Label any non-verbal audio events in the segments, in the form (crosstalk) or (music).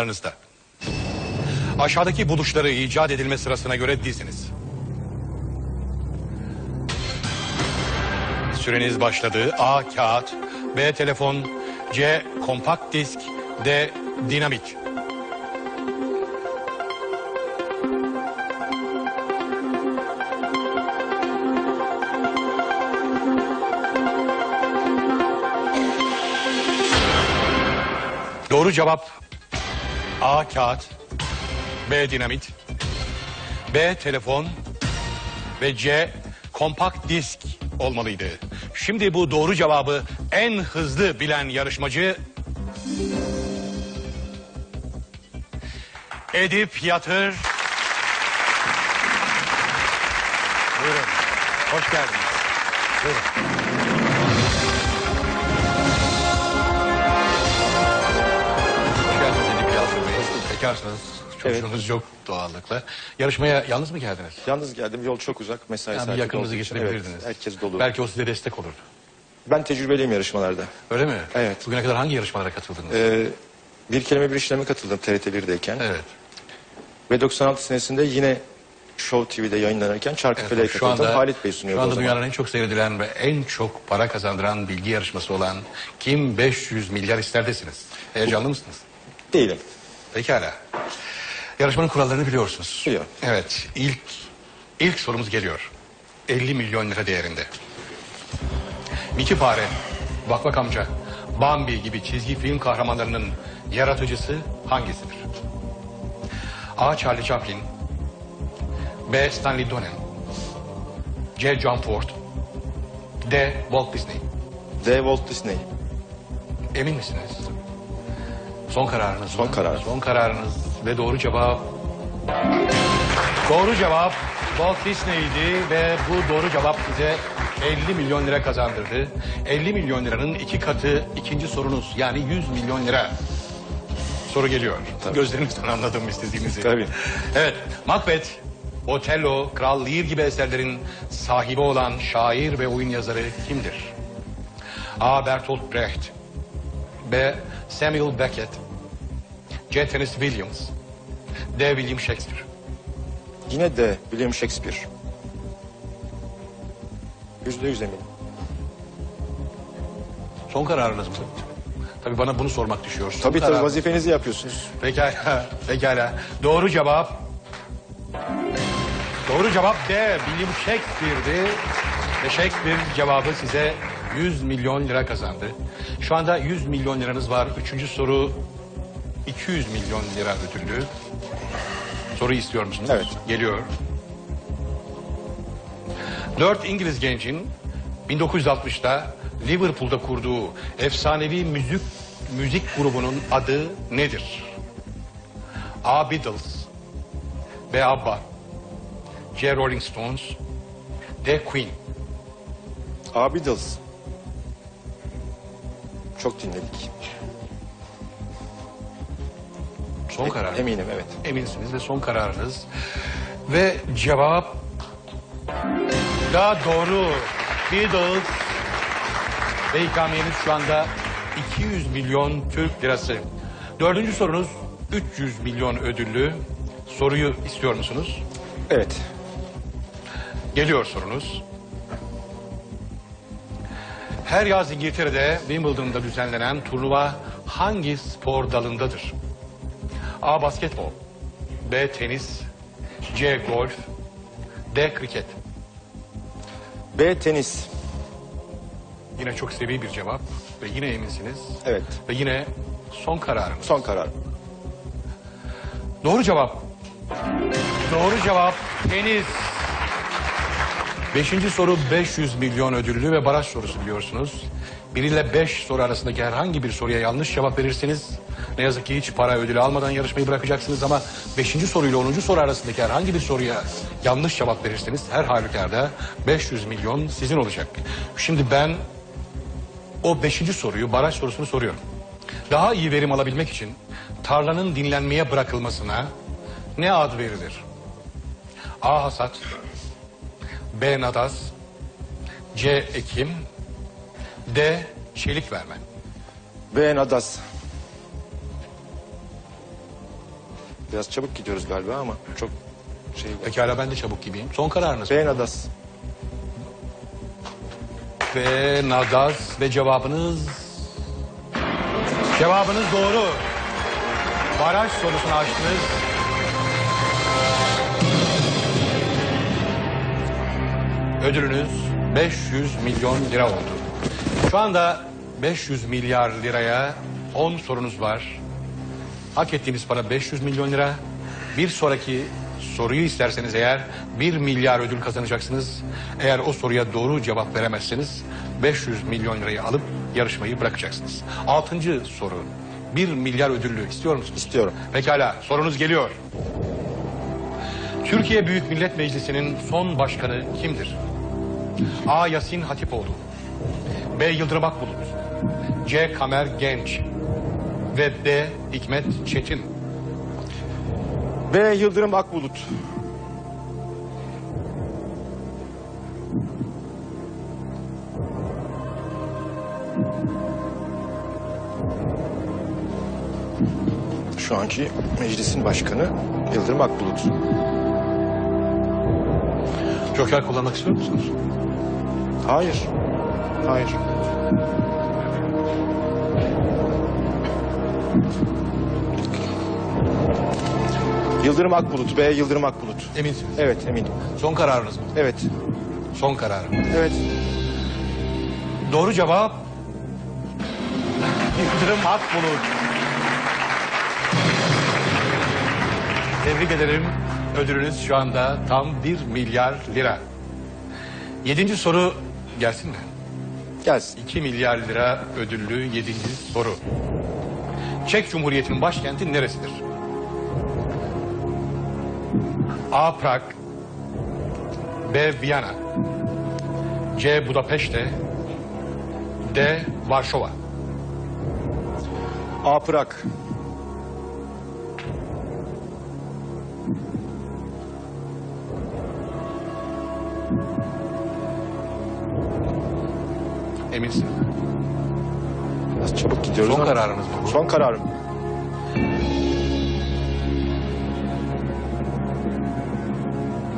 Aranızda. Aşağıdaki buluşları icat edilme sırasına göre diziniz. Süreniz başladı. A. Kağıt. B. Telefon. C. Kompakt disk. D. Dinamit. Doğru cevap A. Kağıt. B. Dinamit. B. Telefon. Ve C. Kompakt disk olmalıydı. Şimdi bu doğru cevabı en hızlı bilen yarışmacı... Edip Yatır. Buyurun. Hoş geldiniz. Buyurun. Bey. Bekarsınız. Çocuğunuz yok doğallıkla. Yarışmaya yalnız mı geldiniz? Yalnız geldim yol çok uzak mesai Yani saati yakınınızı olduğu için. getirebilirdiniz. Evet, herkes dolu. Belki o size destek olurdu. Ben tecrübeliyim yarışmalarda. Öyle mi? Evet. Bugüne kadar hangi yarışmalara katıldınız? Ee, bir kelime bir işleme katıldım TRT 1'deyken. evet. Ve 96 senesinde yine Show TV'de yayınlanırken Çarkıfele'ye Evet, katıldım. Halit Bey sunuyordu Şu anda zaman. dünyanın en çok seyredilen ve en çok para kazandıran bilgi yarışması olan Kim 500 milyar isterdesiniz. Heyecanlı mısınız? Değilim. Pekala. Yarışmanın kurallarını biliyorsunuz. Biliyorum. Evet. ilk ilk sorumuz geliyor. 50 milyon lira değerinde. Miki Fare, Vakvak Amca, Bambi gibi çizgi film kahramanlarının yaratıcısı hangisidir? A. Charlie Chaplin B. Stanley Donen C. John Ford D. Walt Disney D. Walt Disney. Emin misiniz? Son kararınız Son mı? karar. Son kararınız ve doğru cevap. Doğru cevap Walt Disney'di ve bu doğru cevap size 50 milyon lira kazandırdı. 50 milyon liranın iki katı ikinci sorunuz yani 100 milyon lira. Soru geliyor. Gözlerinizden anladım istediğinizi. Tabii. Evet, Macbeth, Otello, Kral Lear gibi eserlerin sahibi olan şair ve oyun yazarı kimdir? A. Bertolt Brecht B. Samuel Beckett C. Tennessee Williams D. William Shakespeare Yine de William Shakespeare. Yüzde yüz eminim. Son kararınız mı? Tabii bana bunu sormak düşüyor. Son Tabii tabii karar- vazifenizi yapıyorsunuz. Pekala, (laughs) pekala. Doğru cevap. Doğru cevap D. William Shakespeare'di. Ve Shakespeare cevabı size 100 milyon lira kazandı. Şu anda 100 milyon liranız var. Üçüncü soru 200 milyon lira ödüllü. Soru istiyor musunuz? Evet. Geliyor. Dört İngiliz gencin 1960'da Liverpool'da kurduğu efsanevi müzik müzik grubunun adı nedir? A. Beatles B. ABBA C. Rolling Stones D. Queen A. Beatles. Çok dinledik. Son karar. Eminim evet. Eminsiniz ve son kararınız. Ve cevap da doğru. Beatles ve ikameniz şu anda 200 milyon Türk lirası. Dördüncü sorunuz 300 milyon ödüllü. Soruyu istiyor musunuz? Evet. Geliyor sorunuz. Her yaz İngiltere'de Wimbledon'da düzenlenen turnuva hangi spor dalındadır? A. Basketbol B. Tenis C. Golf D. Kriket B. Tenis. Yine çok sevi bir cevap ve yine eminsiniz. Evet. Ve yine son kararınız. Son karar. Doğru cevap. Doğru cevap tenis. Beşinci soru 500 milyon ödüllü ve baraj sorusu biliyorsunuz. Bir ile beş soru arasındaki herhangi bir soruya yanlış cevap verirseniz ne yazık ki hiç para ödülü almadan yarışmayı bırakacaksınız ama beşinci soruyla onuncu soru arasındaki herhangi bir soruya yanlış cevap verirseniz her halükarda 500 milyon sizin olacak. Şimdi ben o beşinci soruyu, baraj sorusunu soruyorum. Daha iyi verim alabilmek için tarlanın dinlenmeye bırakılmasına ne ad verilir? A. Hasat B. Nadaz C. Ekim D. Çelik verme. B. Nadas. Biraz çabuk gidiyoruz galiba ama çok şey. Pekala ben de çabuk gibiyim. Son kararınız. B Nadas. Ve Nadaz ve cevabınız... Cevabınız doğru. Baraj sorusunu açtınız. Ödülünüz 500 milyon lira oldu. Şu anda 500 milyar liraya 10 sorunuz var. Hak ettiğiniz para 500 milyon lira. Bir sonraki soruyu isterseniz eğer 1 milyar ödül kazanacaksınız. Eğer o soruya doğru cevap veremezseniz 500 milyon lirayı alıp yarışmayı bırakacaksınız. Altıncı soru. 1 milyar ödüllü istiyor musunuz? İstiyorum. Pekala sorunuz geliyor. Türkiye Büyük Millet Meclisi'nin son başkanı kimdir? A. Yasin Hatipoğlu B. Yıldırım Akbulut C. Kamer Genç ve D. Hikmet Çetin. B Yıldırım Akbulut. Şu anki meclisin başkanı Yıldırım Akbulut. Joker kullanmak istiyor musunuz? Hayır. Hayır. Yıldırım Akbulut. B Yıldırım Akbulut. Eminsiniz. Evet eminim. Son kararınız mı? Evet. Son karar. Evet. Doğru cevap Yıldırım Akbulut. Tebrik ederim. Ödülünüz şu anda tam 1 milyar lira. Yedinci soru gelsin mi? Gelsin. 2 milyar lira ödüllü yedinci soru. Çek Cumhuriyeti'nin başkenti neresidir? A. Prag B. Viyana C. Budapeşte D. Varşova A Prag. Eminsin. Biraz çabuk gidiyoruz Son ama- mı bu? Son kararım.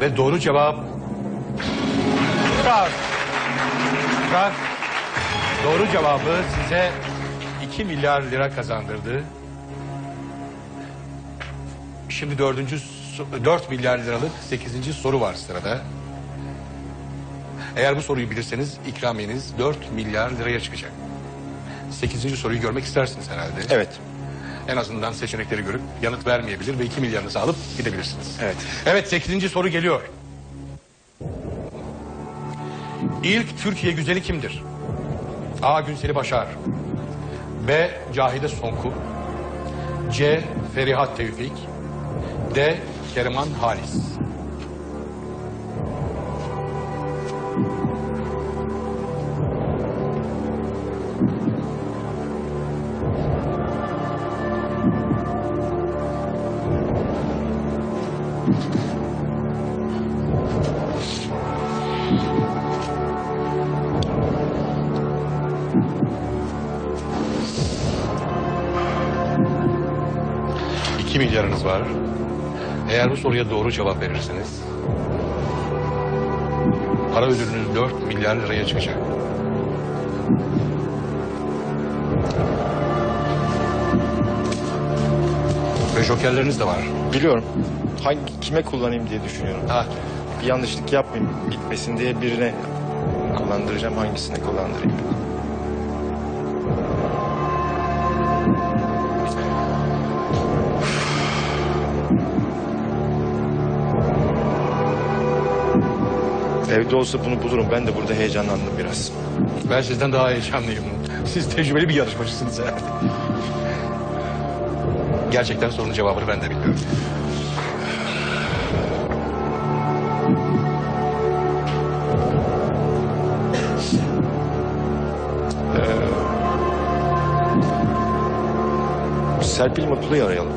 Ve doğru cevap Prag. Prag. Doğru cevabı size 2 milyar lira kazandırdı. Şimdi dördüncü, so- 4 milyar liralık 8. soru var sırada. Eğer bu soruyu bilirseniz ikramiyeniz 4 milyar liraya çıkacak. 8. soruyu görmek istersiniz herhalde. Evet. En azından seçenekleri görüp yanıt vermeyebilir ve 2 milyarınızı alıp gidebilirsiniz. Evet. Evet 8. soru geliyor. İlk Türkiye güzeli kimdir? A. Günseli Başar B. Cahide Sonku C. Ferihat Tevfik D. Keriman Halis Var. Eğer bu soruya doğru cevap verirseniz para ödülünüz 4 milyar liraya çıkacak. Ve jokerleriniz de var. Biliyorum. Hangi kime kullanayım diye düşünüyorum. Ha, Bir yanlışlık yapmayayım. Bitmesin diye birine kullandıracağım. Hangisine kullandırayım? Evde olsa bunu bulurum. Ben de burada heyecanlandım biraz. ben sizden daha heyecanlıyım. Siz tecrübeli bir yarışmacısınız herhalde. Gerçekten sorunun cevabını ben de bilmiyorum. Serpil Mutlu'yu arayalım.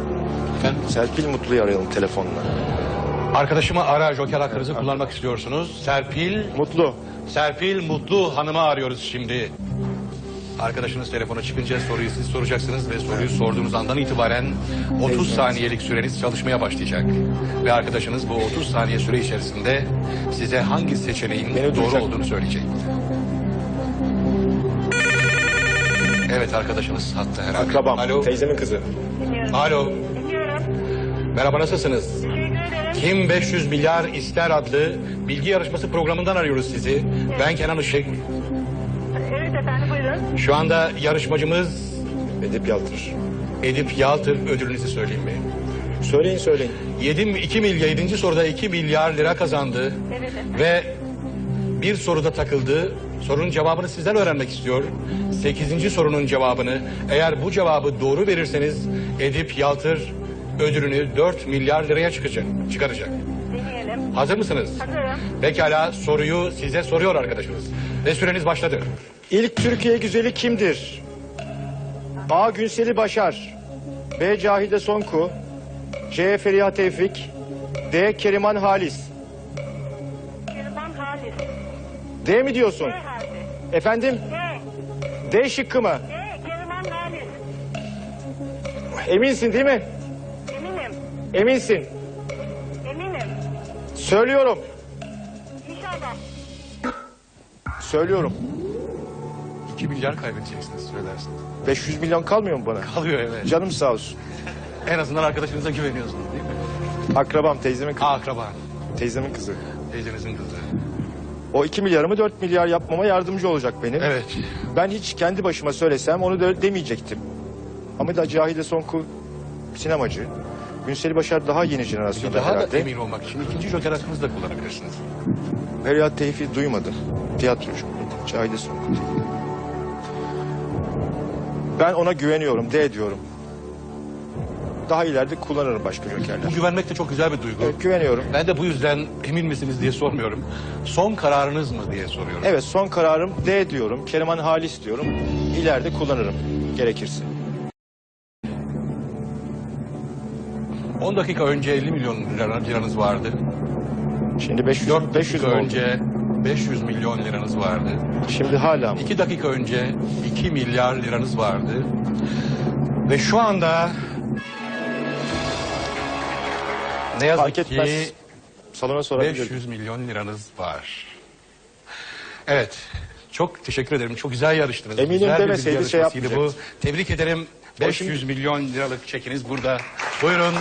Efendim? Serpil Mutlu'yu arayalım telefonla. Arkadaşıma ara joker hakkınızı kullanmak istiyorsunuz. Serpil, Mutlu. Serpil Mutlu Hanım'ı arıyoruz şimdi. Arkadaşınız telefona çıkınca soruyu siz soracaksınız ve soruyu sorduğunuz andan itibaren 30 saniyelik süreniz çalışmaya başlayacak. Ve arkadaşınız bu 30 saniye süre içerisinde size hangi seçeneğin Beni doğru duyacak. olduğunu söyleyecek. Evet arkadaşınız hatta herhalde. Akrabam, Alo. teyzemin kızı. Alo. Dinliyorum. Merhaba nasılsınız? Kim 500 milyar ister adlı bilgi yarışması programından arıyoruz sizi. Ben Kenan Işık. Evet efendim buyurun. Şu anda yarışmacımız Edip Yaltır. Edip Yaltır ödülünüzü söyleyeyim mi? Söyleyin söyleyin. 7, 2 milyar, 7. soruda 2 milyar lira kazandı. Evet efendim. Ve bir soruda takıldı. Sorunun cevabını sizden öğrenmek istiyor. 8. sorunun cevabını eğer bu cevabı doğru verirseniz Edip Yaltır ödülünü 4 milyar liraya çıkacak, çıkaracak. Deneyelim. Hazır mısınız? Hazırım. Pekala soruyu size soruyor arkadaşınız. Ve süreniz başladı. İlk Türkiye güzeli kimdir? A. Günseli Başar. B. Cahide Sonku. C. Feriha Tevfik. D. Keriman Halis. Kerman Halis. D mi diyorsun? D harfi. Efendim? D. D şıkkı mı? D. Kerman Halis. Eminsin değil mi? Eminsin. Eminim. Söylüyorum. İnşallah. Söylüyorum. 2 milyar kaybedeceksiniz söylersiniz. 500 milyon kalmıyor mu bana? Kalıyor evet. Canım sağ olsun. (laughs) En azından arkadaşınıza güveniyorsunuz değil mi? Akrabam teyzemin kızı. Akraba. Teyzemin kızı. Teyzenizin kızı. O 2 milyarımı 4 milyar yapmama yardımcı olacak benim. Evet. Ben hiç kendi başıma söylesem onu da demeyecektim. Ama da Cahide Sonku sinemacı. Günseli Başar daha yeni jenerasyonda Daha da herhalde. emin olmak için ikinci joker hakkınızı da kullanabilirsiniz. Feryat Tevfik'i duymadım. Tiyatrocu. Cahide Sonku. Ben ona güveniyorum, D diyorum. Daha ileride kullanırım başka jokerler. Bu güvenmek de çok güzel bir duygu. Evet, güveniyorum. Ben de bu yüzden emin misiniz diye sormuyorum. Son kararınız mı diye soruyorum. Evet son kararım D diyorum. Keriman Halis diyorum. İleride kullanırım gerekirse. 10 dakika önce 50 milyon lira- liranız vardı. Şimdi 500, 4 500 dakika mü oldu? önce 500 milyon liranız vardı. Şimdi hala mı? 2 dakika önce 2 milyar liranız vardı. Ve şu anda ne yazık Fark etmez. ki Salona sorabilirim. 500 milyon liranız var. Evet. Çok teşekkür ederim. Çok güzel yarıştınız. Eminim güzel bir demeseydi şey yarışmasıydı bu. Tebrik ederim. 500 milyon liralık çekiniz burada. Buyurun.